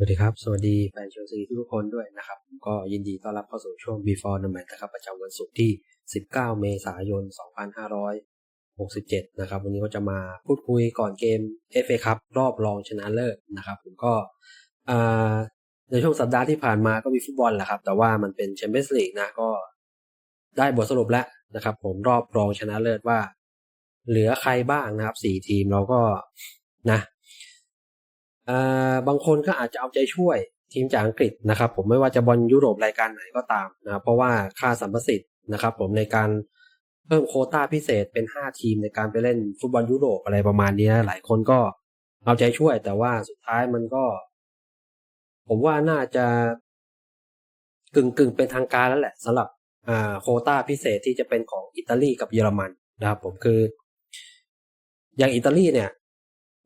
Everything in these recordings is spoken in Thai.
สวัสดีครับ สวัสดีแฟนเชลซีทุกคนด้วยนะครับผมก็ยินดีต้อนรับเข้าสู่ช่วง Before the Match นะครับ ประจำวันศุกร์ที่ 19 เมษายน 2567 นะครับ วันนี้ก็จะมาพูดคุยก่อนเกม FA ครับรอบรองชนะเลิศนะครับ ผมก็ในช่วงสัปดาห์ที่ผ่านมาก็มีฟุตบอลแหละครับ แต่ว่ามันเป็นแชมเปี้ยนส์ลีกนะ ก็ได้บทสรุปแล้วนะครับ ผมรอบรองชนะเลิศว่า เหลือใครบ้างนะครับสี่ทีมเราก็นะ บางคนก็อาจจะเอาใจช่วยทีมจากอังกฤษนะครับผมไม่ว่าจะบอลยุโรปรายการไหนก็ตามนะเพราะว่าค่าสัมประสิทธิ์นะครับผมในการเพิ่มโคต้าพิเศษเป็น 5 ทีมในการไปเล่นฟุตบอลยุโรปอะไรประมาณนี้นะหลายคนก็เอาใจช่วย แต่ว่าสุดท้ายมันก็ ผมว่าน่าจะกึ่งกึ่งเป็นทางการแล้วแหละสำหรับโคต้าพิเศษที่จะเป็นของอิตาลีกับเยอรมันนะครับผมคือ อย่างอิตาลีเนี่ย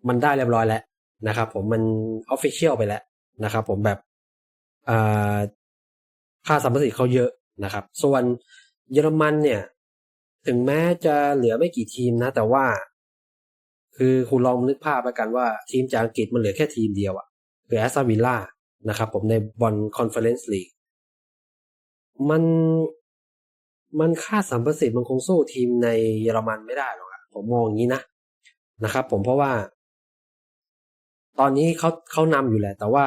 มันได้เรียบร้อยแล้ว นะครับผมมันออฟฟิเชียลไปแล้วนะครับผมแบบค่าสัมประสิทธิ์เขาเยอะนะครับ ส่วนเยอรมันเนี่ย ถึงแม้จะเหลือไม่กี่ทีมนะ แต่ว่า คือคุณลองนึกภาพแล้วกันว่าทีมจากอังกฤษมันเหลือแค่ทีมเดียวอะคือแอสตันวิลล่านะครับผมในบอลคอนเฟอเรนซ์ลีกมันมันค่าสัมประสิทธิ์มันคงสู้ทีมในเยอรมันไม่ได้หรอกผมมองอย่างนี้นะนะครับ ผมเพราะว่า ตอนนี้เขาเขานำอยู่แหละ แต่ว่า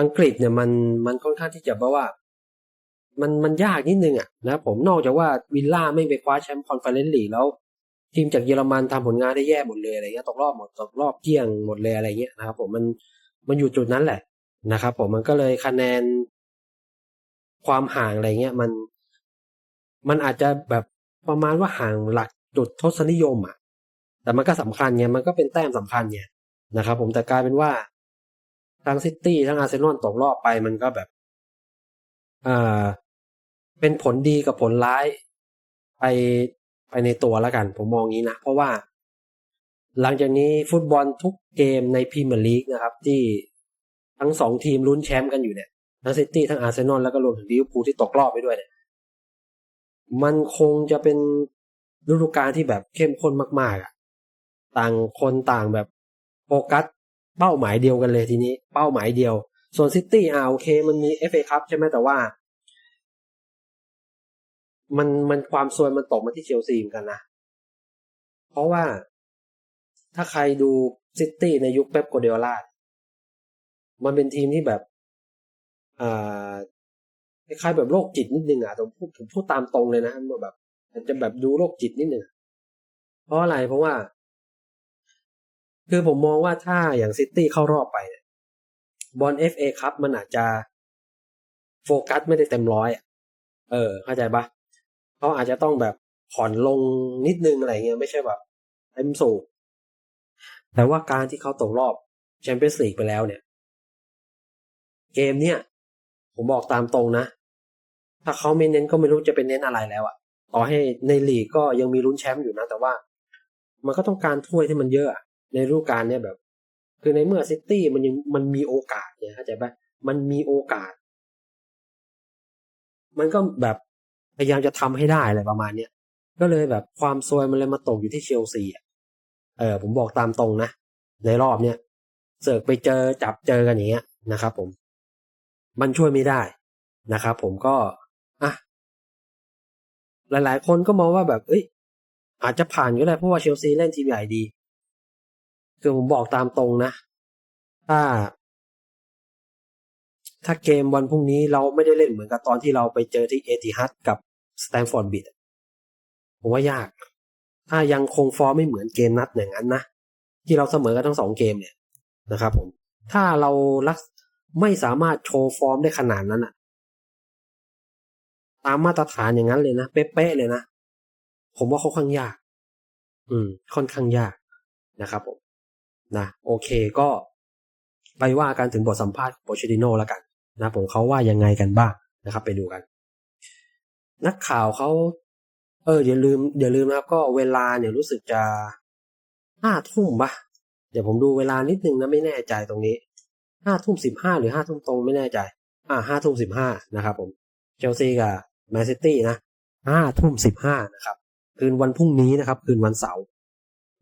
อังกฤษเนี่ยมันมันค่อนข้างที่จะแปลว่า มันมันยากนิดนึงอะนะผมนอกจากว่าวิลล่าไม่ไปคว้าแชมป์คอนเฟอเรนซ์ลีกแล้ว ทีมจากเยอรมันทำผลงานได้แย่หมดเลยอะไรเงี้ยตกรอบหมดตกรอบเกี่ยงหมดเลยอะไรเงี้ยนะครับผมมันมันอยู่จุดนั้นแหละนะครับผมมันก็เลยคะแนนความห่างอะไรเงี้ยมันมันอาจจะแบบประมาณว่าห่างหลักจุดทศนิยมอะ แต่มันก็สำคัญไงมันก็เป็นแต้มสำคัญไง นะครับผมแต่กลายเป็นว่าทั้งซิตี้ทั้งอาร์เซนอลตกรอบไปมันก็แบบอ่าเป็นผลดีกับผลร้าย ไปไปในตัวแล้วกัน ผมมองงี้นะ เพราะว่า หลังจากนี้ฟุตบอลทุกเกมในพรีเมียร์ลีกนะครับ ที่ทั้งสองทีมลุ้นแชมป์กันอยู่เนี่ยทั้งซิตี้ทั้งอาร์เซนอลแล้วก็รวมถึงลิเวอร์พูลที่ตกรอบไปด้วยเนี่ยมันคงจะเป็นฤดูกาลที่แบบเข้มข้นมากๆอะ ต่างคนต่างแบบ โฟกัสเป้าหมายเดียวกันเลยทีนี้ เป้าหมายเดียว ส่วนซิตี้อ่าโอเค มันมีเอฟเอคัพใช่ไหมแต่ว่า มันมันความซวยมันตกมาที่เชลซีเหมือนกันนะ เพราะว่าถ้าใครดูซิตี้ในยุคเป๊ปโกเดโอลามันเป็นทีมที่แบบอ่าคล้ายๆแบบโรคจิตนิดนึงอะผมพูดผมพูดตามตรงเลยนะแบบมันจะแบบดูโรคจิตนิดนึงเพราะอะไรเพราะว่า คือผมมองว่าถ้าอย่างซิตี้เข้ารอบไปบอลเอฟเอคัพมันอาจจะโฟกัสไม่ได้เต็มร้อยเออ เข้าใจปะเขาอาจจะต้องแบบผ่อนลงนิดนึงอะไรเงี้ยไม่ใช่แบบเต็มสูบแต่ว่าการที่เขาตกรอบแชมเปี้ยนส์ลีกไปแล้วเนี่ย เกมเนี้ยผมบอกตามตรงนะ ถ้าเขาไม่เน้นก็ไม่รู้จะเป็นเน้นอะไรแล้วอะต่อให้ในลีกก็ยังมีลุ้นแชมป์อยู่นะ แต่ว่า มันก็ต้องการถ้วยที่มันเยอะ ในรูปการเนี่ยแบบ คือในเมื่อซิตี้มันยังมันมีโอกาสเนี่ยเข้าใจปะมันมีโอกาส มันก็แบบพยายามจะทำให้ได้อะไรประมาณเนี้ยก็เลยแบบความซวยมันเลยมาตกอยู่ที่เชลซีอะเออผมบอกตามตรงนะในรอบเนี้ยเสิร์กไปเจอจับเจอกันอย่างเงี้ยนะครับ ผม มันช่วยไม่ได้นะครับผมก็อะหลาย ๆ คนก็มองว่าแบบ เอ้ย อาจจะผ่านก็ได้เพราะว่าเชลซีเล่นทีมใหญ่ดี คือผมบอกตามตรงนะ ถ้า ถ้าเกมวันพรุ่งนี้เราไม่ได้เล่นเหมือนกับตอนที่เราไปเจอที่เอติฮัดกับสแตนฟอร์ดบิดผมว่ายาก ถ้ายังคงฟอร์มไม่เหมือนเกมนัดอย่างนั้นนะที่เราเสมอกันทั้งสองเกมเนี่ยนะครับผม ถ้าเราลักไม่สามารถโชว์ฟอร์มได้ขนาดนั้นอะตามมาตรฐานอย่างนั้นเลยนะ เป๊ะๆเลยนะ ผมว่าเขาค่อนข้างยาก อืม ค่อนข้างยากนะครับผม นะโอเคก็ไปว่ากันถึงบทสัมภาษณ์โปเชติโนแล้วกันนะผมเขาว่ายังไงกันบ้างนะครับ ไปดูกัน นักข่าวเขาเอออย่าลืมอย่าลืมนะครับ ก็เวลาเนี่ยรู้สึกจะห้าทุ่มปะเดี๋ยวผมดูเวลานิดนึงนะไม่แน่ใจตรงนี้ห้าทุ่มสิบห้าหรือห้าทุ่มตรงไม่แน่ใจ อ่าห้าทุ่มสิบห้านะครับผมเชลซีกับแมนซิตี้นะห้าทุ่มสิบห้านะครับ คืนวันพรุ่งนี้นะครับ คืนวันเสาร์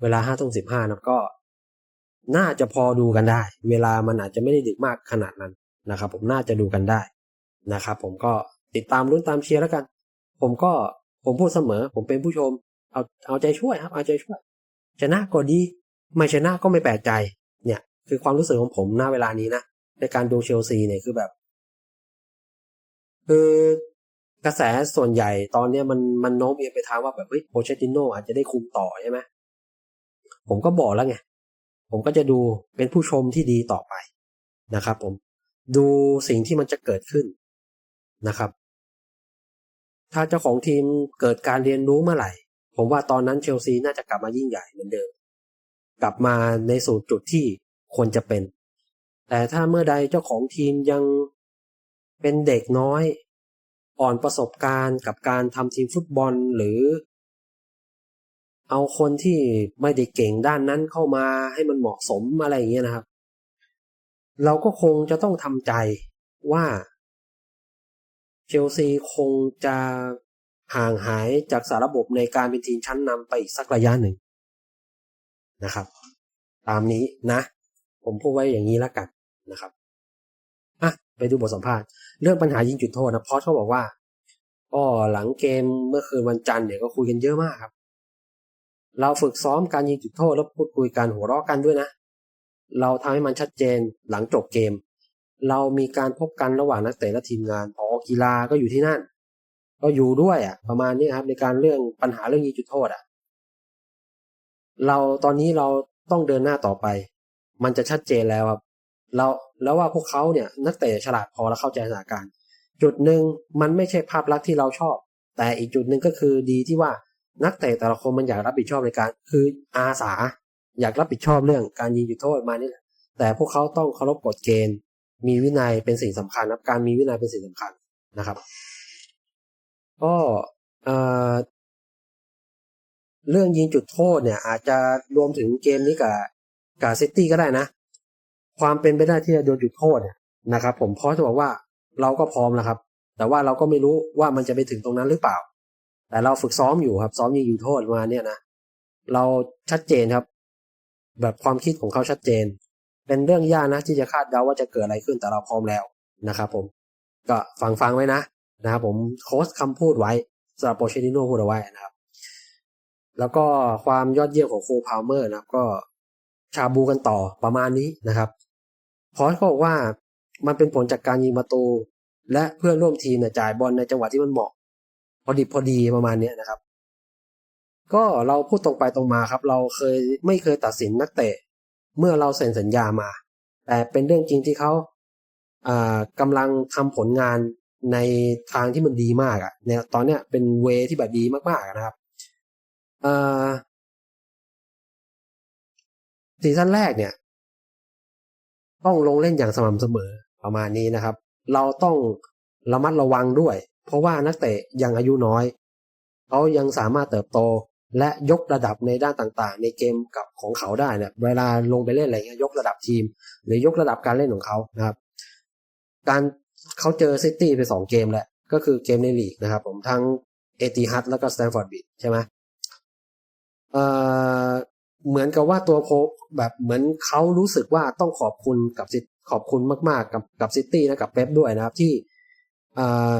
เวลาห้าทุ่มสิบห้านะก็ น่าจะพอดูกันได้ เวลามันอาจจะไม่ได้ดึกมากขนาดนั้นนะครับ ผมน่าจะดูกันได้นะครับ ผมก็ติดตามลุ้นตามเชียร์แล้วกัน ผมก็ผมพูดเสมอ ผมเป็นผู้ชม เอาเอาใจช่วยครับ เอาใจช่วย ชนะก็ดี ไม่ชนะก็ไม่แปลกใจ เนี่ย คือความรู้สึกของผมณเวลานี้นะในการดูเชลซีเนี่ยคือแบบคือกระแสส่วนใหญ่ตอนเนี้ยมันมันโน้มเอียงไปทางว่าแบบเฮ้ยโปเชติโนอาจจะได้คุมต่อใช่ไหมผมก็บอกแล้วไง ผมก็จะดูเป็นผู้ชมที่ดีต่อไปนะครับผมดูสิ่งที่มันจะเกิดขึ้นนะครับ ถ้าเจ้าของทีมเกิดการเรียนรู้เมื่อไหร่ ผมว่าตอนนั้นเชลซีน่าจะกลับมายิ่งใหญ่เหมือนเดิม กลับมาในสู่จุดที่ควรจะเป็น แต่ถ้าเมื่อใดเจ้าของทีมยังเป็นเด็กน้อย อ่อนประสบการณ์กับการทำทีมฟุตบอลหรือ เอาคนที่ไม่ได้เก่งด้านนั้นเข้ามาให้มันเหมาะสมอะไรอย่างเงี้ยนะครับ เราก็คงจะต้องทำใจว่าเชลซีคงจะห่างหายจากสารระบบในการเป็นทีมชั้นนำไปอีกสักระยะหนึ่งนะครับ ตามนี้นะ ผมพูดไว้อย่างนี้แล้วกันนะครับอะไปดูบทสัมภาษณ์เรื่องปัญหายิงจุดโทษนะพอสเขาบอกว่าก็หลังเกมเมื่อคืนวันจันทร์เนี่ยก็คุยกันเยอะมากครับ เราฝึกซ้อมการยิงจุดโทษแล้วพูดคุยกันหัวเราะกันด้วยนะ เราทำให้มันชัดเจนหลังจบเกม เรามีการพบกันระหว่างนักเตะและทีมงานพอกีฬาก็อยู่ที่นั่น ก็อยู่ด้วยอะ ประมาณนี้ครับ ในการเรื่องปัญหาเรื่องยิงจุดโทษอะ เราตอนนี้เราต้องเดินหน้าต่อไป มันจะชัดเจนแล้วครับเราแล้วว่าพวกเขาเนี่ยนักเตะฉลาดพอและเข้าใจสถานการณ์จุดหนึ่งมันไม่ใช่ภาพลักษณ์ที่เราชอบ แต่อีกจุดหนึ่งก็คือดีที่ว่า นักเตะแต่ละคนมันอยากรับผิดชอบในการ คืออาสาอยากรับผิดชอบเรื่องการยิงจุดโทษมานี่แหละแต่พวกเขาต้องเคารพกฎเกณฑ์ มีวินัยเป็นสิ่งสำคัญครับการมีวินัยเป็นสิ่งสำคัญนะครับก็เอ่อเรื่องยิงจุดโทษเนี่ย อาจจะรวมถึงเกมนี้กับกับซิตี้ก็ได้นะ ความเป็นไปได้ที่จะโดนจุดโทษเนี่ยนะครับ ผมเพราะจะบอกว่าเราก็พร้อมแล้วครับ แต่ว่าเราก็ไม่รู้ว่ามันจะไปถึงตรงนั้นหรือเปล่า แต่เราฝึกซ้อมอยู่ครับ ซ้อมยิงจุดโทษมาเนี่ยนะเราชัดเจนครับ แบบความคิดของเขาชัดเจน เป็นเรื่องยากนะที่จะคาดเดาว่าจะเกิดอะไรขึ้นแต่เราพร้อมแล้วนะครับผมก็ฟังฟังไว้นะนะครับผมโค้ชคำพูดไว้สำหรับโปเชติโนพูดเอาไว้นะครับ แล้วก็ความยอดเยี่ยมของโคพาวเมอร์นะครับ ก็ชาบูกันต่อประมาณนี้นะครับพอสเขาบอกว่ามันเป็นผลจากการยิงประตู และเพื่อนร่วมทีมเนี่ยจ่ายบอลในจังหวะที่มันเหมาะ พอดีพอดีประมาณเนี้ยนะครับ ก็เราพูดตรงไปตรงมาครับ เราเคยไม่เคยตัดสินนักเตะ เมื่อเราเซ็นสัญญามา แต่เป็นเรื่องจริงที่เขาอ่ากำลังทำผลงานในทางที่มันดีมากอะ่ะเนี่ยตอนเนี้ยเป็นเวที่แบบดีมากๆนะครับอซีซั่นแรกเนี่ย ต้องลงเล่นอย่างสม่ำเสมอประมาณนี้นะครับ เราต้องระมัดระวังด้วย เพราะว่านักเตะยังอายุน้อย เขายังสามารถเติบโตและยกระดับในด้านต่างๆ ในเกมกับของเขาได้เนี่ยเวลาลงไปเล่นอะไรเงี้ยยกระดับทีม หรือยกระดับการเล่นของเขานะครับ การเขาเจอซิตี้ไปสองเกมแหละ ก็คือเกมในลีกนะครับ ผมทั้งเอติฮัดแล้วก็สแตนฟอร์ดบิดใช่ไหมเอ่อเหมือนกับว่าตัวโคแบบเหมือนเขารู้สึกว่าต้องขอบคุณกับขอบคุณมาก ๆ กับกับซิตี้นะกับเป๊ปด้วยนะครับที่เอ่า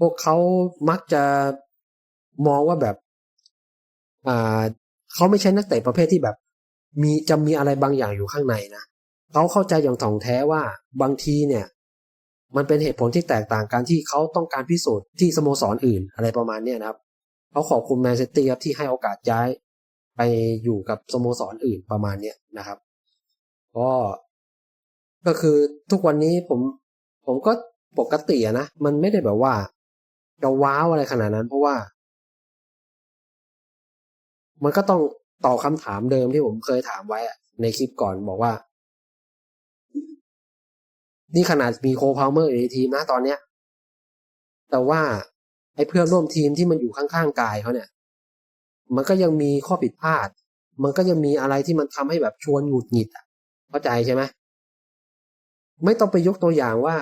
พวกเขามักจะมองว่าแบบ อ่าเขาไม่ใช่นักเตะประเภทที่แบบ มีจะมีอะไรบางอย่างอยู่ข้างในนะเขาเข้าใจอย่างถ่องแท้ว่าบางทีเนี่ย มันเป็นเหตุผลที่แตกต่างกันที่เขาต้องการพิสูจน์ที่สโมสรออื่นอะไรประมาณเนี้ยนะครับเขาขอบคุณแมนเชสเตอร์ครับที่ให้โอกาสย้ายไปอยู่กับสโมสรออื่นประมาณเนี้ยนะครับก็ก็คือทุกวันนี้ผม ผมก็ปกติอะนะมันไม่ได้แบบว่า จะว้าวอะไรขนาดนั้น เพราะว่า มันก็ต้องตอบคำถามเดิมที่ผมเคยถามไว้ในคลิปก่อนบอกว่า นี่ขนาดมีโคพาวเมอร์อยู่ในทีมนะตอนเนี้ย แต่ว่าไอ้เพื่อนร่วมทีมที่มันอยู่ข้างๆกายเขาเนี่ย มันก็ยังมีข้อผิดพลาด มันก็ยังมีอะไรที่มันทำให้แบบชวนหงุดหงิดอะเข้าใจใช่ไหมไม่ต้องไปยกตัวอย่างว่า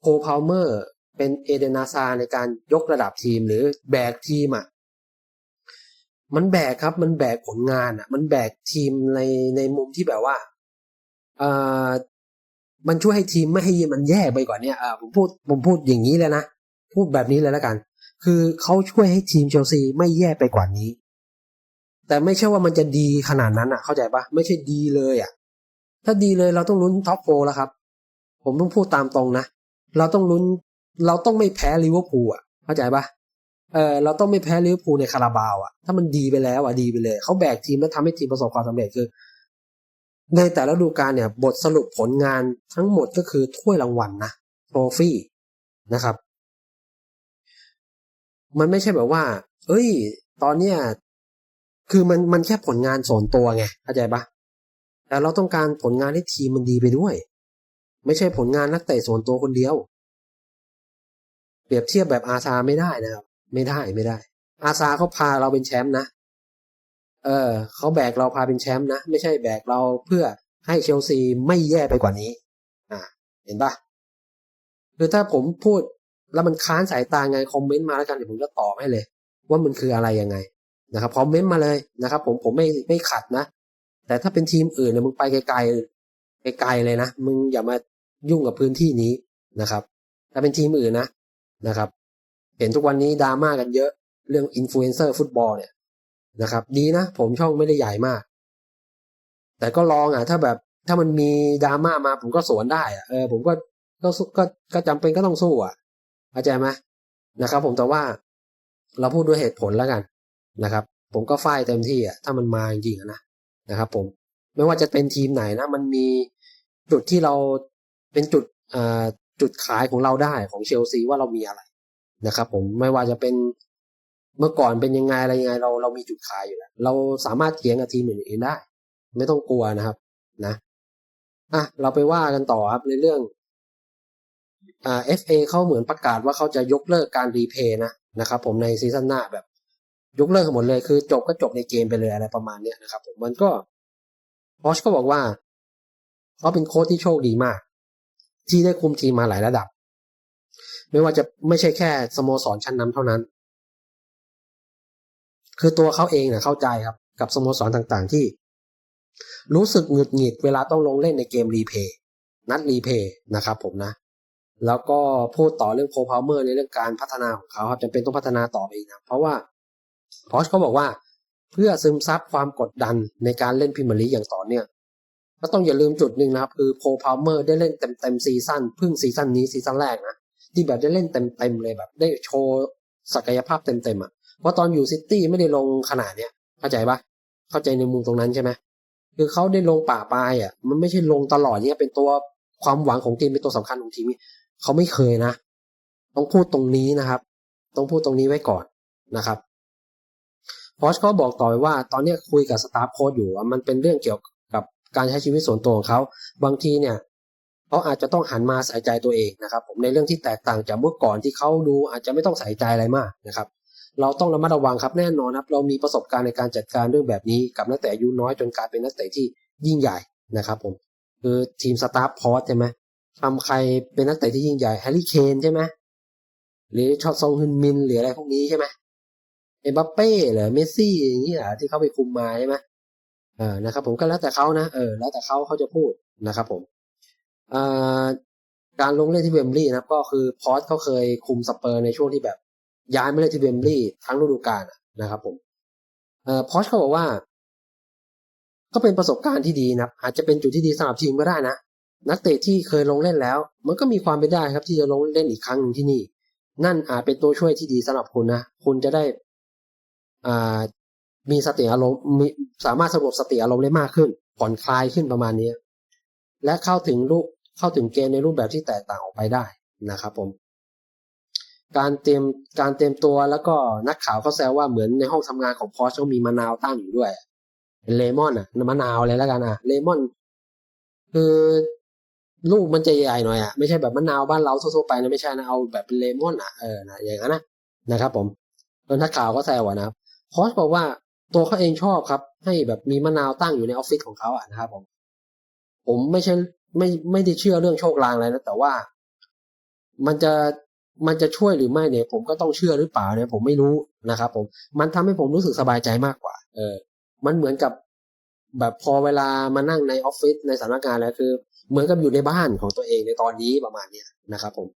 โคพาวเมอร์ เป็นเอเดนาซาในการยกระดับทีมหรือแบกทีมอะมันแบกครับ มันแบกผลงานอะ มันแบกทีมในในมุมที่แบบว่าเออมันช่วยให้ทีมไม่ให้มันแย่ไปกว่าเนี้ยอ่าผมพูดผมพูดอย่างนี้เลยนะ พูดแบบนี้เลยแล้วกัน คือเขาช่วยให้ทีมเชลซีไม่แย่ไปกว่านี้ แต่ไม่ใช่ว่ามันจะดีขนาดนั้นอะ เข้าใจปะไม่ใช่ดีเลยอะ ถ้าดีเลยเราต้องลุ้นท็อปโฟแล้วครับ ผมต้องพูดตามตรงนะ เราต้องลุ้น เราต้องไม่แพ้ลิเวอร์พูลอะเข้าใจปะเออเราต้องไม่แพ้ลิเวอร์พูลในคาราบาวอะถ้ามันดีไปแล้วอะดีไปเลยเขาแบกทีมแล้วทำให้ทีมประสบความสำเร็จคือ ในแต่ละฤดูกาลเนี่ย บทสรุปผลงานทั้งหมดก็คือถ้วยรางวัลนะโทรฟี่นะครับ มันไม่ใช่แบบว่า เอ้ย ตอนเนี้ยคือมันมันแค่ผลงานส่วนตัวไงเข้าใจปะแต่เราต้องการผลงานให้ทีมมันดีไปด้วย ไม่ใช่ผลงานนักเตะส่วนตัวคนเดียว เปรียบเทียบแบบอาซาไม่ได้นะครับ ไม่ได้ไม่ได้ อาซาเขาพาเราเป็นแชมป์นะ เออเขาแบกเราพาเป็นแชมป์นะ ไม่ใช่แบกเราเพื่อให้เชลซีไม่แย่ไปกว่านี้ อ่า เห็นปะคือถ้าผมพูดแล้วมันค้านสายตาไงคอมเมนต์มาแล้วกันเดี๋ยวผมจะตอบให้เลย ว่ามันคืออะไรยังไงนะครับคอมเมนต์มาเลยนะครับ ผมผมไม่ไม่ขัดนะแต่ถ้าเป็นทีมอื่นเนี่ยมึงไปไกลๆไกลๆเลยนะมึงอย่ามายุ่งกับพื้นที่นี้นะครับ ถ้าเป็นทีมอื่นนะ นะครับ เห็นทุกวันนี้ดราม่ากันเยอะเรื่องอินฟลูเอนเซอร์ฟุตบอลเนี่ยนะครับ ดีนะ ผมช่องไม่ได้ใหญ่มาก แต่ก็ลองอะ ถ้าแบบถ้ามันมีดราม่ามาผมก็สวนได้อะเออผมก็ก็ก็ก็จำเป็นก็ต้องสู้อะเข้าใจไหมนะครับผมแต่ว่าเราพูดด้วยเหตุผลแล้วกันนะครับ ผมก็ฝ่ายเต็มที่อะถ้ามันมาจริงๆนะนะครับ ผมไม่ว่าจะเป็นทีมไหนนะ มันมีจุดที่เราเป็นจุดอ่า จุดขายของเราได้ของเชลซีว่าเรามีอะไรนะครับ ผมไม่ว่าจะเป็นเมื่อก่อนเป็นยังไงอะไรยังไงเราเรามีจุดขายอยู่แล้วเราสามารถเถียงกับทีมอื่นได้ ไม่ต้องกลัวนะครับ นะอะเราไปว่ากันต่อครับในเรื่องอ่า FA เขาเหมือนประกาศว่าเขาจะยกเลิกการรีเพย์นะนะครับ ผมในซีซั่นหน้าแบบ ยกเลิกหมดเลยคือ จบก็จบในเกมไปเลยอะไรประมาณเนี้ยนะครับ ผมมันก็พอชก็บอกว่าเขาเป็นโค้ชที่โชคดีมาก ที่ได้คุมทีมมาหลายระดับ ไม่ว่าจะไม่ใช่แค่สโมสรชั้นนำเท่านั้น คือตัวเขาเองเนี่ยเข้าใจครับ กับสโมสรต่างๆ ที่ รู้สึกหงุดหงิดเวลาต้องลงเล่นในเกมรีเพย์นัดรีเพย์นะครับผมนะ แล้วก็พูดต่อเรื่องโคพาวเมอร์ในเรื่องการพัฒนาของเขาครับจำเป็นต้องพัฒนาต่อไปอีกนะ เพราะว่าพอชเขาบอกว่าเพื่อซึมซับความกดดันในการเล่นพรีเมียร์ลีอย่างต่อเนื่อง ก็ต้องอย่าลืมจุดหนึ่งนะครับคือโคพาวเมอร์ได้เล่นเต็มเต็มซีซั่นเพิ่งซีซั่นนี้ซีซั่นแรกนะที่แบบได้เล่นเต็มเต็มเลยแบบ ได้โชว์ศักยภาพเต็มเต็มอะเพราะตอนอยู่ซิตี้ไม่ได้ลงขนาดเนี้ยเข้าใจปะเข้าใจในมุมตรงนั้นใช่ไหมคือเขาได้ลงป่าปลายอะ มันไม่ใช่ลงตลอดเนี่ยเป็นตัวความหวังของทีมเป็นตัวสำคัญของทีมเขาไม่เคยนะ ต้องพูดตรงนี้นะครับ ต้องพูดตรงนี้ไว้ก่อนนะครับพอชก็บอกต่อไปว่าตอนนี้คุยกับสตาฟโค้ดอยู่ว่ามันเป็นเรื่องเกี่ยว การใช้ชีวิตส่วนตัวของเขา บางทีเนี่ยเขาอาจจะต้องหันมาใส่ใจตัวเองนะครับผมในเรื่องที่แตกต่างจากเมื่อก่อนที่เขาดูอาจจะไม่ต้องใส่ใจอะไรมากนะครับ เราต้องระมัดระวังครับแน่นอนครับ เรามีประสบการณ์ในการจัดการเรื่องแบบนี้กับนักเตะอายุน้อยจนกลายเป็นนักเตะที่ยิ่งใหญ่นะครับผมคือทีมสตาฟพอสใช่ไหมทำใครเป็นนักเตะที่ยิ่งใหญ่แฮร์รี่เคนใช่ไหมหรือชอตซองฮึนมินหรืออะไรพวกนี้ใช่ไหมเอ็มบัปเป้หรือเมสซี่อย่างนี้เหรอที่เขาไปคุมมาใช่ไหม เออนะครับ ผมก็แล้วแต่เขานะเออแล้วแต่เขาเขาจะพูดนะครับ ผมอ่าการลงเล่นที่เวมบลีย์นะครับก็คือพอสเขาเคยคุมสเปอร์ในช่วงที่แบบ ย้ายมาเล่นที่เวมบลีย์ทั้งฤดูกาลนะครับผมเอ่อพอสเขาบอกว่า ก็เป็นประสบการณ์ที่ดีนะอาจจะเป็นจุดที่ดีสำหรับทีมก็ได้นะนักเตะที่เคยลงเล่นแล้ว มันก็มีความเป็นได้ครับ ที่จะลงเล่นอีกครั้งหนึ่งที่นี่ นั่นอาจเป็นตัวช่วยที่ดีสำหรับคุณนะคุณจะได้อ่า มีสติอารมณ์มีสามารถสงบสติอารมณ์ได้มากขึ้น ผ่อนคลายขึ้นประมาณนี้และเข้าถึงรูปเข้าถึงเกมในรูปแบบที่แตกต่างออกไปได้นะครับผม การเตรียมการเตรียมตัวแล้วก็นักข่าวเขาแซวว่าเหมือนในห้องทำงานของพอชเขามีมะนาวตั้งอยู่ด้วยเป็นเลมอนอะมะนาวอะไรแล้วกันอะเลมอน คือลูกมันจะใหญ่หน่อยอะไม่ใช่แบบมะนาวบ้านเราทั่วๆไปนะไม่ใช่นะเอาแบบเป็นเลมอนอะเออนะอย่างนั้นนะนะครับผมแล้วนักข่าวก็แซวนะครับพอชบอกว่า ตัวเขาเองชอบครับ ให้แบบมีมะนาวตั้งอยู่ในออฟฟิศของเขาอะนะครับผมผมไม่ใช่ไม่ไม่ได้เชื่อเรื่องโชคลางอะไรนะแต่ว่า มันจะมันจะช่วยหรือไม่เนี่ย ผมก็ต้องเชื่อหรือเปล่าเนี่ย ผมไม่รู้นะครับ ผมมันทำให้ผมรู้สึกสบายใจมากกว่า เออ มันเหมือนกับแบบพอเวลามานั่งในออฟฟิศในสำนักงานแล้วคือ เหมือนกับอยู่ในบ้านของตัวเองในตอนนี้ประมาณเนี้ยนะครับ ผม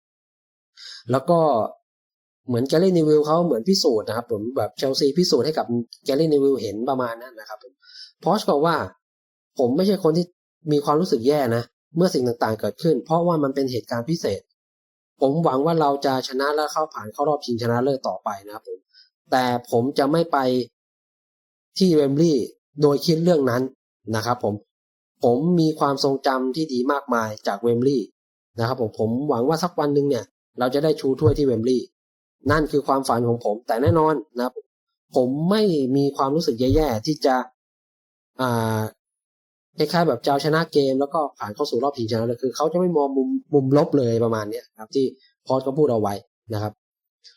แล้วก็ เหมือนแกลลี่นิวิลเขาเหมือนพิสูจน์นะครับผมแบบเชลซีพิสูจน์ให้กับแกลลี่นิวิลเห็นประมาณนั้นนะครับผมพอชบอกว่า ผมไม่ใช่คนที่มีความรู้สึกแย่นะ เมื่อสิ่งต่างๆเกิดขึ้น เพราะว่ามันเป็นเหตุการณ์พิเศษ ผมหวังว่าเราจะชนะและเข้าผ่านเข้ารอบชิงชนะเลิศต่อไปนะครับผมแต่ผมจะไม่ไปที่เวมบลีย์โดยคิดเรื่องนั้นนะครับผมผมมีความทรงจำที่ดีมากมายจากเวมบลีย์นะครับผมผมหวังว่าสักวันหนึ่งเนี่ย เราจะได้ชูถ้วยที่เวมบลีย์ นั่นคือความฝันของผม แต่แน่นอนนะครับผมไม่มีความรู้สึกแย่ๆที่จะอ่าคล้ายๆแบบจะเอาชนะเกมแล้วก็ผ่านเข้าสู่รอบชิงชนะเลิศคือเขาจะไม่มองมุมมุมลบเลยประมาณเนี้ยครับ ที่พอสก็พูดเอาไว้นะครับ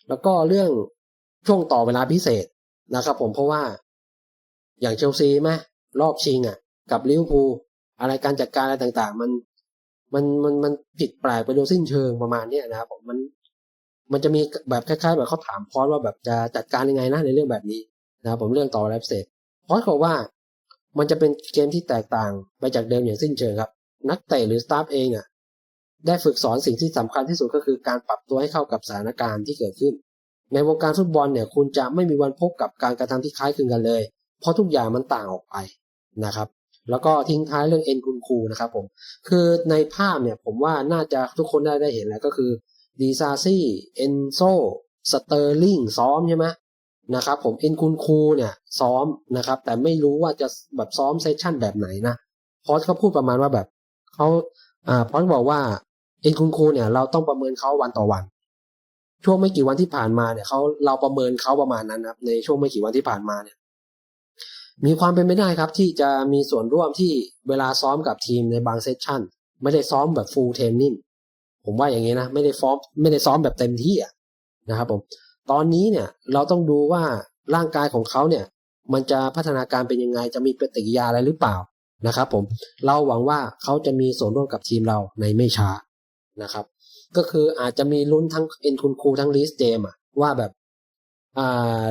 แล้วก็เรื่องช่วงต่อเวลาพิเศษนะครับ ผมเพราะว่า อย่างเชลซีไหมรอบชิงอะ กับลิเวอร์พูลอะไรการจัดการอะไรต่าง ๆ มันมันมันมันผิดแปลกไปโดยสิ้นเชิงประมาณเนี้ยนะครับผมมัน มันจะมีแบบคล้ายๆ แบบเขาถามพอสว่าแบบจะจัดการยังไงนะในเรื่องแบบนี้นะครับผมเรื่องต่อเวลาพิเศษพอสบอกว่ามันจะเป็นเกมที่แตกต่างไปจากเดิมอย่างสิ้นเชิงครับ นักเตะหรือสตาฟเองอะได้ฝึกสอนสิ่งที่สำคัญที่สุดก็คือการปรับตัวให้เข้ากับสถานการณ์ที่เกิดขึ้น ในวงการฟุตบอลเนี่ย คุณจะไม่มีวันพบกับการกระทำที่คล้ายคลึงกันเลย เพราะทุกอย่างมันต่างออกไปนะครับ แล้วก็ทิ้งท้ายเรื่องเอ็นคุณครูนะครับผม คือในภาพเนี่ยผมว่าน่าจะทุกคนได้ได้เห็นแล้วก็คือ ดีซาซี่เอนโซสเตอร์ลิงซ้อมใช่ไหมนะครับผมเอ็นคุณครูเนี่ยซ้อมนะครับ แต่ไม่รู้ว่าจะแบบซ้อมเซสชั่นแบบไหนนะพอสเขาพูดประมาณว่าแบบเขาอ่าพอสบอกว่าเอ็นคุณครูเนี่ยเราต้องประเมินเขาวันต่อวัน ช่วงไม่กี่วันที่ผ่านมาเนี่ยเขาเราประเมินเขาประมาณนั้นครับในช่วงไม่กี่วันที่ผ่านมาเนี่ย มีความเป็นไปได้ครับ ที่จะมีส่วนร่วมที่เวลาซ้อมกับทีมในบางเซสชั่น ไม่ได้ซ้อมแบบฟูลเทมนิ่ง ผมว่าอย่างนี้นะไม่ได้ซ้อมไม่ได้ซ้อมแบบเต็มที่นะครับผมตอนนี้เนี่ยเราต้องดูว่าร่างกายของเขาเนี่ย มันจะพัฒนาการเป็นยังไงจะมีปฏิกิริยาอะไรหรือเปล่านะครับผมเราหวังว่าเขาจะมีส่วนร่วมกับทีมเราในไม่ช้านะครับ ก็คืออาจจะมีลุ้นทั้งเอ็นคุณครูทั้งลิสเจมอะว่าแบบอ่า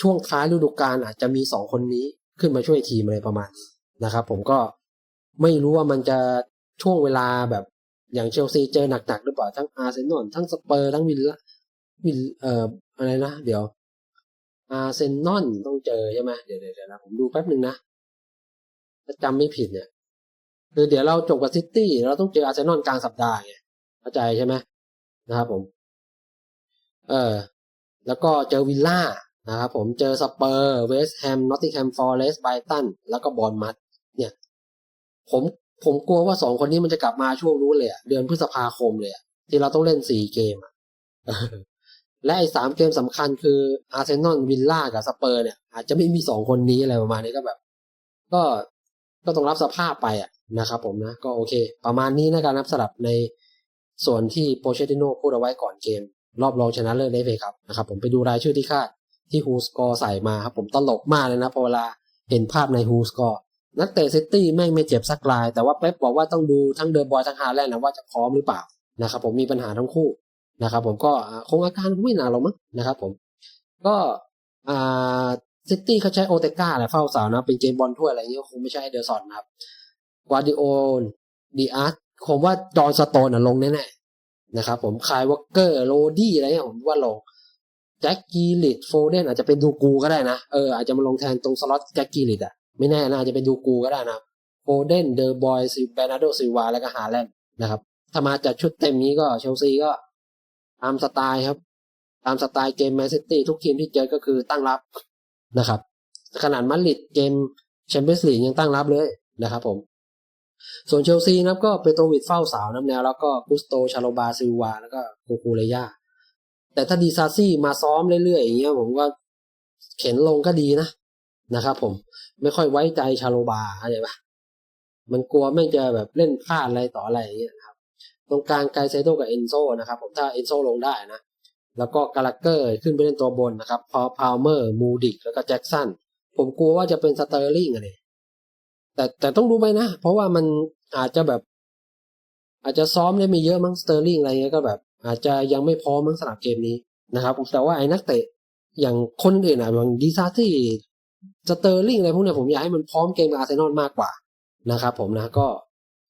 ช่วงท้ายฤดูกาลอาจจะมีสองคนนี้ขึ้นมาช่วยทีมอะไรประมาณนี้นะครับ ผมก็ไม่รู้ว่ามันจะช่วงเวลาแบบ อย่างเชลซีเจอหนักๆหรือเปล่าทั้งอาร์เซนอลทั้งสเปอร์ทั้งวิลล่าวิลเอ่ออะไรนะเดี๋ยว อาร์เซนอลต้องเจอใช่ไหมเดี๋ยวเดี๋ยวนะผมดูแป๊บหนึ่งนะถ้าจำไม่ผิดเนี่ย คือเดี๋ยวเราจบกับซิตี้เราต้องเจออาร์เซนอลกลางสัปดาห์ไงเข้าใจใช่ไหมนะครับผม เออ แล้วก็เจอวิลล่านะครับผมเจอสเปอร์เวสต์แฮมนอตติงแฮมฟอร์เรสต์ไบตันแล้วก็บอลมัดเนี่ย ผม ผมกลัวว่าสองคนนี้มันจะกลับมาช่วงนู้นเลยเดือนพฤษภาคมเลยที่เราต้องเล่นสี่เกมและไอ้สามเกมสำคัญคืออาร์เซนอลวิลล่ากับสเปอร์เนี่ย อาจจะไม่มีสองคนนี้อะไรประมาณนี้ก็แบบ ก็ก็ต้องรับสภาพไปอะนะครับผมนะ ก็โอเค ประมาณนี้นะการนับสลับในส่วนที่โปเชติโนพูดเอาไว้ก่อนเกม รอบรองชนะเลิศได้เลยครับนะครับ ผมไปดูรายชื่อที่คาดที่ฮูสกอร์ใส่มาครับผมตลกมากเลยนะพอเวลาเห็นภาพในฮูสกอร์ นักเตะซิตี้แม่งไม่เจ็บสักราย แต่ว่าเป๊ปบอกว่าต้องดูทั้งเดอร์บอยทั้งฮาแลนด์นะว่าจะพร้อมหรือเปล่านะครับผมมีปัญหาทั้งคู่นะครับผมก็คงอาการไม่นานหรอกมั้งนะครับผมก็ซิตี้เขาใช้โอเตก้าแหละเฝ้าเสานะเป็นเกมบอลถ้วยอะไรเงี้ยคงไม่ใช่เดอร์ซอนนะครับวาดิโอดีอาร์ตผมว่าจอนสโตนลงแน่ๆนะครับผมคายวอเกอร์โรดี้อะไรเงี้ยผมว่าลงแจ็คกีลิดโฟเดนอาจจะเป็นดูกูก็ได้นะเอออาจจะมาลงแทนตรงสล็อตแจ็คกีลิดอะ ไม่แน่นะอาจจะเป็นดูกูก็ได้นะโฟเดนเดอร์บอยซิเบนาโดซิวาแล้วก็ฮาแลนด์นะครับถ้ามาจัดชุดเต็มนี้ก็เชลซีก็ตามสไตล์ครับ ตามสไตล์เกมแมนซิตี้ทุกทีมที่เจอก็คือตั้งรับนะครับ ขนาดมาดริดเกมแชมเปี้ยนส์ลีกยังตั้งรับเลยนะครับผม ส่วนเชลซีนะครับก็เปโตวิดเฝ้าสาวน้ำแนว แล้วก็กุสโตชาโลบาซิลวา แล้วก็โคคูเรยาแต่ถ้าดีซาซี่มาซ้อมเรื่อยๆอย่างเงี้ยผมว่าเข็นลงก็ดีนะ นะครับผม ไม่ค่อยไว้ใจชาโลบาเข้าใจปะมันกลัวไม่จะแบบเล่นพลาดอะไรต่ออะไรอย่างเงี้ยครับ ตรงกลางไกเซโตกับเอนโซนะครับ ผมถ้าเอนโซลงได้นะแล้วก็กาลาเกอร์ขึ้นไปเล่นตัวบนนะครับพอพาวเมอร์มูดิกแล้วก็แจ็กสันผมกลัวว่าจะเป็นสเตอร์ลิงอะไรแต่แต่ต้องดูไปนะ เพราะว่ามันอาจจะแบบ อาจจะซ้อมได้ไม่เยอะมั้งสเตอร์ลิงอะไรเงี้ยก็แบบ อาจจะยังไม่พร้อมมั้งสำหรับเกมนี้นะครับแต่ว่าไอ้นักเตะอย่างคนอื่นอะอย่างดีซาที่ สเตอร์ลิงอะไรพวกนี้ผมอยากให้มันพร้อมเกมกับอาร์เซนอลมากกว่านะครับผมนะก็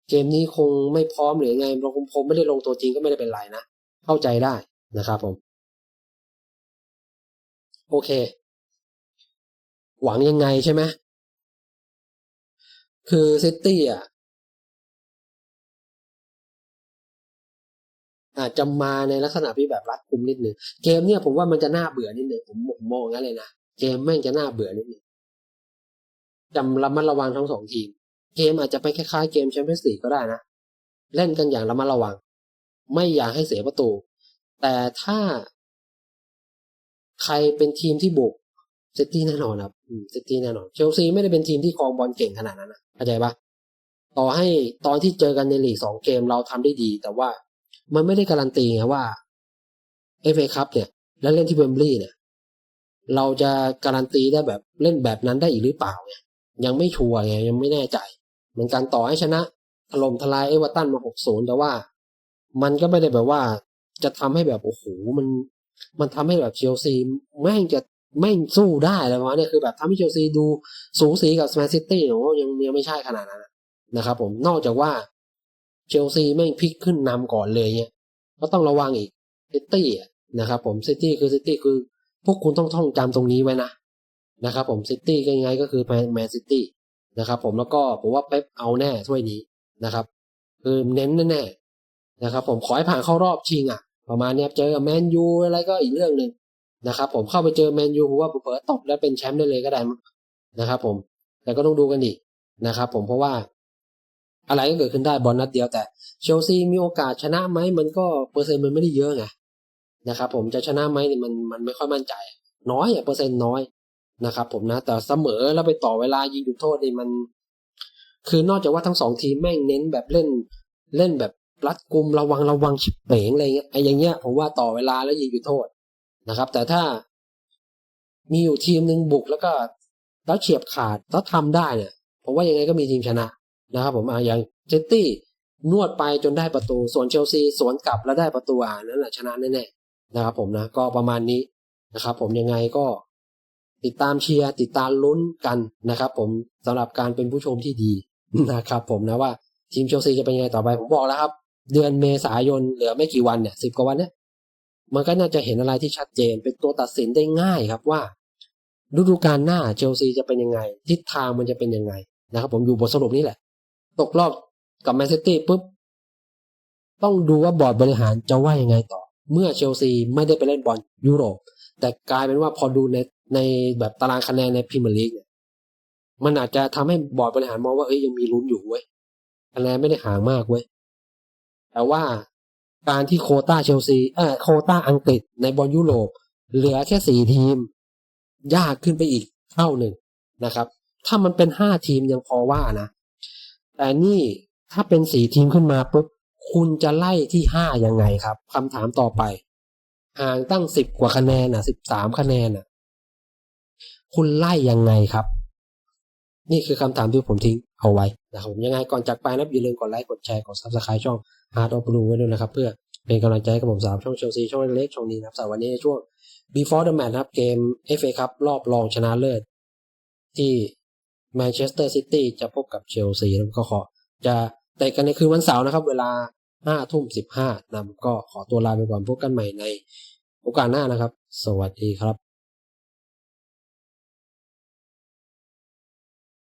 เกมนี้คงไม่พร้อมหรือไงเราคงไม่ได้ลงตัวจริงก็ไม่ได้เป็นไรนะ เข้าใจได้นะครับผม โอเค หวังยังไงใช่ไหมคือซิตี้อะอาจจะมาในลักษณะที่แบบรัดกุมนิดนึงเกมเนี่ยผมว่ามันจะน่าเบื่อนิดนึงผมผมมองงั้นเลยนะ เกมแม่งจะน่าเบื่อนิดนึงจำระมัดระวังทั้งสองทีม เกมอาจจะไปคล้ายๆเกมแชมเปี้ยนส์ลีกก็ได้นะ เล่นกันอย่างระมัดระวัง ไม่อยากให้เสียประตู แต่ถ้า ใครเป็นทีมที่บุกเซตตี้แน่นอนครับเซตตี้แน่นอน เชลซีไม่ได้เป็นทีมที่ครองบอลเก่งขนาดนั้นนะเข้าใจปะต่อให้ตอนที่เจอกันในลีกสองเกมเราทำได้ดี แต่ว่ามันไม่ได้การันตีไงว่าเอฟเอคัพเนี่ย แล้วเล่นที่เวมบลีเนี่ย เราจะการันตีได้แบบเล่นแบบนั้นได้อีกหรือเปล่าเนี่ยยังไม่ชัวร์ไงยังไม่แน่ใจ เหมือนกันต่อให้ชนะถล่มทลายเอเวอร์ตันมาหกศูนย์แต่ว่า มันก็ไม่ได้แบบว่าจะทำให้แบบโอ้โหมัน มันทำให้แบบเชลซีแม่งจะแม่งสู้ได้อะไรวะเนี่ยคือแบบทำให้เชลซีดูสูสีกับแมนซิตี้โอ้ยังยังไม่ใช่ขนาดนั้นนะครับผมนอกจากว่าเชลซีแม่งพลิกขึ้นนำก่อนเลยเนี่ยก็ต้องระวังอีกซิตี้นะครับผมซิตี้คือซิตี้คือ พวกคุณต้องท่องจำตรงนี้ไว้นะนะครับผมซิตี้ยังไงก็คือแมนซิตี้นะครับผมแล้วก็ผมว่าเป๊ปเอาแน่ถ้วยนี้นะครับ คือเน้นแน่ๆนะครับ ผมขอให้ผ่านเข้ารอบชิงอะ ประมาณนี้เจอแมนยูอะไรก็อีกเรื่องหนึ่งนะครับ ผมเข้าไปเจอแมนยูผมว่าเปิดตบแล้วเป็นแชมป์ได้เลยก็ได้นะครับ ผมแต่ก็ต้องดูกันอีกนะครับ ผมเพราะว่า อะไรก็เกิดขึ้นได้บอลนัดเดียวแต่เชลซีมีโอกาสชนะไหมมันก็เปอร์เซ็นต์มันไม่ได้เยอะไง นะครับผมจะชนะไหมเนี่ยมันมันไม่ค่อยมั่นใจ น้อยอะเปอร์เซ็นต์น้อยนะครับผมนะ แต่เสมอแล้วไปต่อเวลายิงจุดโทษนี่มัน คือนอกจากว่าทั้งสองทีมแม่งเน้นแบบเล่นเล่นแบบรัดกุมระวังระวังฉิบเป๋งอะไรเงี้ยไอ้อย่างเงี้ยผมว่าต่อเวลาแล้วยิงจุดโทษนะครับ แต่ถ้ามีอยู่ทีมหนึ่งบุกแล้วก็แล้วเฉียบขาดแล้วทำได้เนี่ยผมว่ายังไงก็มีทีมชนะนะครับ ผมอย่างเจตตี้นวดไปจนได้ประตู ส่วนเชลซีสวนกลับแล้วได้ประตูอ่านั่นแหละชนะแน่ นะครับผมนะก็ประมาณนี้นะครับ ผมยังไงก็ติดตามเชียร์ติดตามลุ้นกันนะครับ ผมสำหรับการเป็นผู้ชมที่ดีนะครับ ผมนะว่าทีมเชลซีจะเป็นยังไงต่อไปผมบอกแล้วครับ เดือนเมษายนเหลือไม่กี่วันเนี่ยสิบกว่าวันเนี่ยมันก็น่าจะเห็นอะไรที่ชัดเจนเป็นตัวตัดสินได้ง่ายครับว่าฤดูกาลหน้าเชลซีจะเป็นยังไง ทิศทางมันจะเป็นยังไงนะครับผมอยู่บทสรุปนี้แหละ ตกรอบกับแมนซิตี้ปุ๊บ ต้องดูว่าบอร์ดบริหารจะว่ายังไงต่อ เมื่อเชลซีไม่ได้ไปเล่นบอลยุโรป แต่กลายเป็นว่าพอดูในในแบบตารางคะแนนในพรีเมียร์ลีกเนี่ยมันอาจจะทำให้บอร์ดบริหารมองว่าเอ้ยยังมีลุ้นอยู่เว้ยคะแนนไม่ได้ห่างมากเว้ยแต่ว่าการที่โคต้าเชลซีเออโคต้าอังกฤษในบอลยุโรป เหลือแค่สี่ทีม ยากขึ้นไปอีกเท่าหนึ่งนะครับ ถ้ามันเป็นห้าทีมยังพอว่านะ แต่นี่ถ้าเป็นสี่ทีมขึ้นมาปุ๊บ คุณจะไล่ที่ห้ายังไงครับคำถามต่อไปห่างตั้งสิบกว่าคะแนนอะสิบสามคะแนนอะ คุณไล่ยังไงครับ นี่คือคำถามที่ผมทิ้งเอาไว้นะครับยังไงก่อนจากไปนะอย่าลืมกดไลค์กดแชร์กดซับสไครต์ช่อง Hard of Blue ไว้ด้วยนะครับ เพื่อเป็นกำลังใจกับผมสามช่องเชลซีช่องเล็กช่องนี้นะครับสำหรับวันนี้ช่วง before the match นะครับเกม FA ครับรอบรองชนะเลิศที่แมนเชสเตอร์ซิตี้จะพบกับเชลซีแล้วก็ขอจะเตะกันในคืนวันเสาร์นะครับ เวลา ห้าทุ่มสิบห้านำก็ขอตัวลาไปก่อนพบกันใหม่ในโอกาสหน้านะครับ สวัสดีครับ